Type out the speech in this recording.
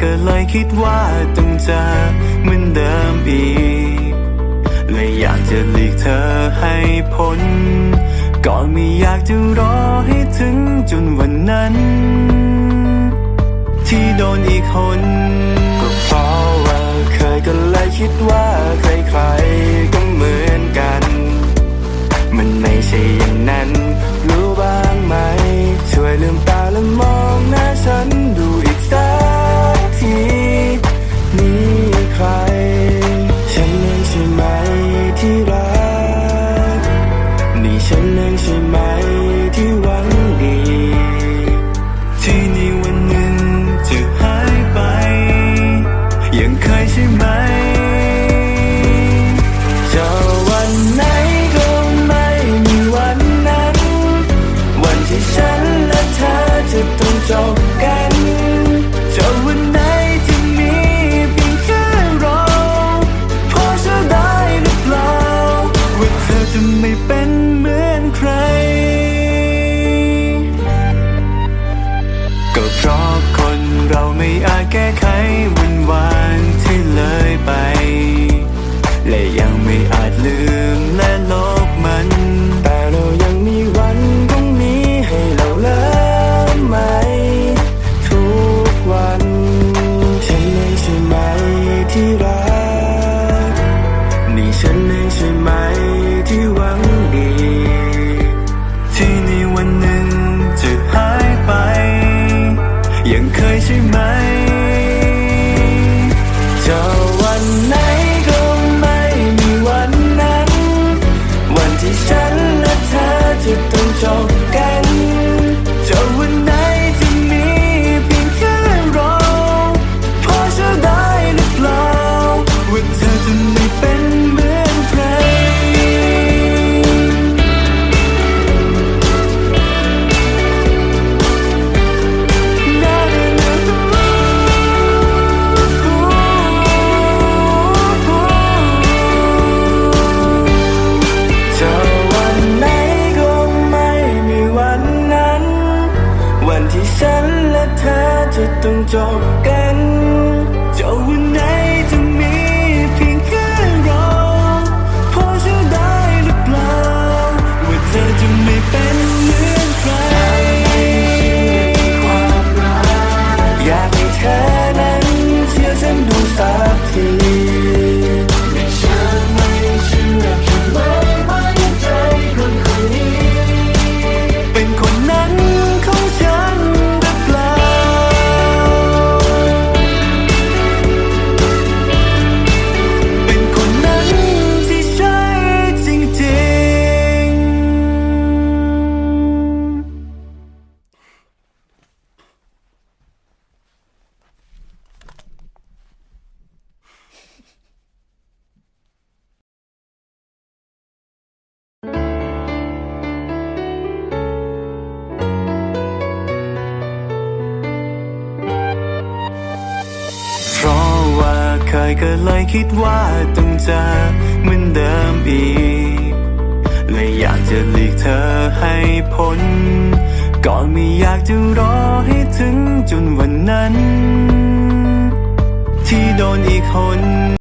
ก็เลยคิดว่าต้องเจอเหมือนเดิมอีก และอยากจะหลีกเธอให้พ้นก่อนไม่อยากจะรอให้ถึงจนวันนั้น ที่โดนอีกคน ก็เพราะว่าเคยก็เลยคิดว่า don't dream my ที่ฉันและเธอจะต้องจบกันจะวันไหนจะมี ก็เลยคิดว่าต้องเจอเหมือนเดิมอีก และอยากจะหลีกเธอให้พ้น ก่อนไม่อยากจะรอให้ถึงจนวันนั้น ที่โดนอีกคน